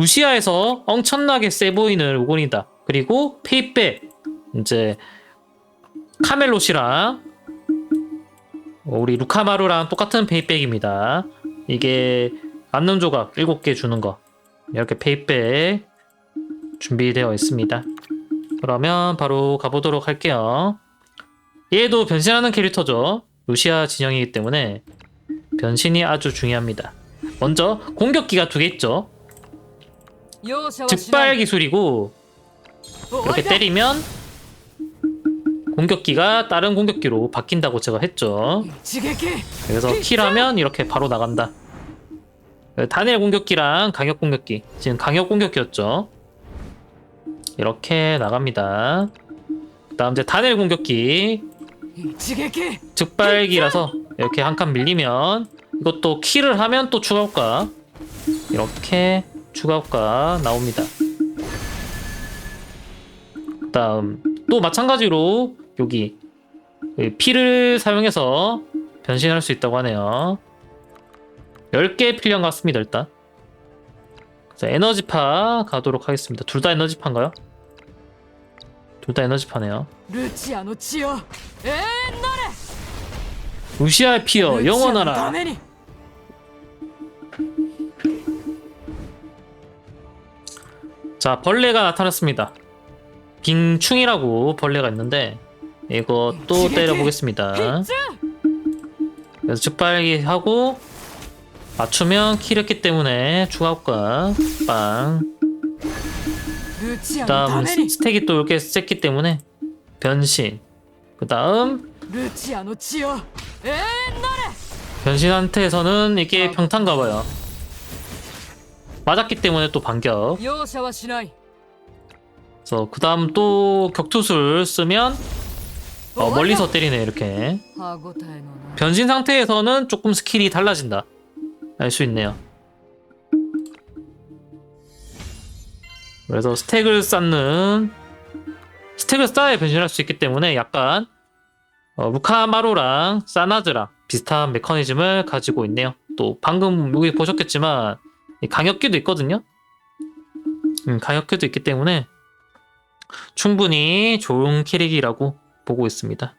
루시아에서 엄청나게 세 보이는 오곤이다. 그리고 페이백 이제 카멜롯이랑 우리 루카마루랑 똑같은 페이백입니다. 이게 안는 조각 7개 주는 거 이렇게 페이백 준비되어 있습니다. 그러면 바로 가보도록 할게요. 얘도 변신하는 캐릭터죠. 루시아 진영이기 때문에 변신이 아주 중요합니다. 먼저 공격기가 두 개 있죠. 즉발 기술이고 이렇게 때리면 공격기가 다른 공격기로 바뀐다고 제가 했죠. 그래서 킬하면 이렇게 바로 나간다. 단일 공격기랑 강력 공격기. 지금 강력 공격기였죠. 이렇게 나갑니다. 그다음 이제 단일 공격기. 즉발기라서 이렇게 한 칸 밀리면 이것도 킬을 하면 또 추가 효과. 이렇게 추가가 나옵니다. 다음 또 마찬가지로 여기 피를 사용해서 변신할 수 있다고 하네요. 10개 필요한 것 같습니다, 일단. 자, 에너지파 가도록 하겠습니다. 둘 다 에너지파인가요? 둘 다 에너지파네요. 루시아의 피어 영원하라. 자 벌레가 나타났습니다. 빙충이라고 벌레가 있는데 이거 또 때려보겠습니다. 그래서 즉발기 하고 맞추면 키렸기 때문에 추가 효과 빵 그 다음 스택이 또 이렇게 셌기 때문에 변신. 그 다음 변신 한테서는 이게 평탄가봐요. 맞았기 때문에 또 반격. 그래서 그 다음 또 격투술 쓰면 어, 멀리서 때리네 이렇게. 변신 상태에서는 조금 스킬이 달라진다. 알 수 있네요. 그래서 스택을 쌓는 스택을 쌓아야 변신할 수 있기 때문에 약간 어, 루카마로랑 사나즈랑 비슷한 메커니즘을 가지고 있네요. 또 방금 여기 보셨겠지만 강력기도 있거든요. 음, 강력기도 있기 때문에 충분히 좋은 캐릭이라고 보고 있습니다.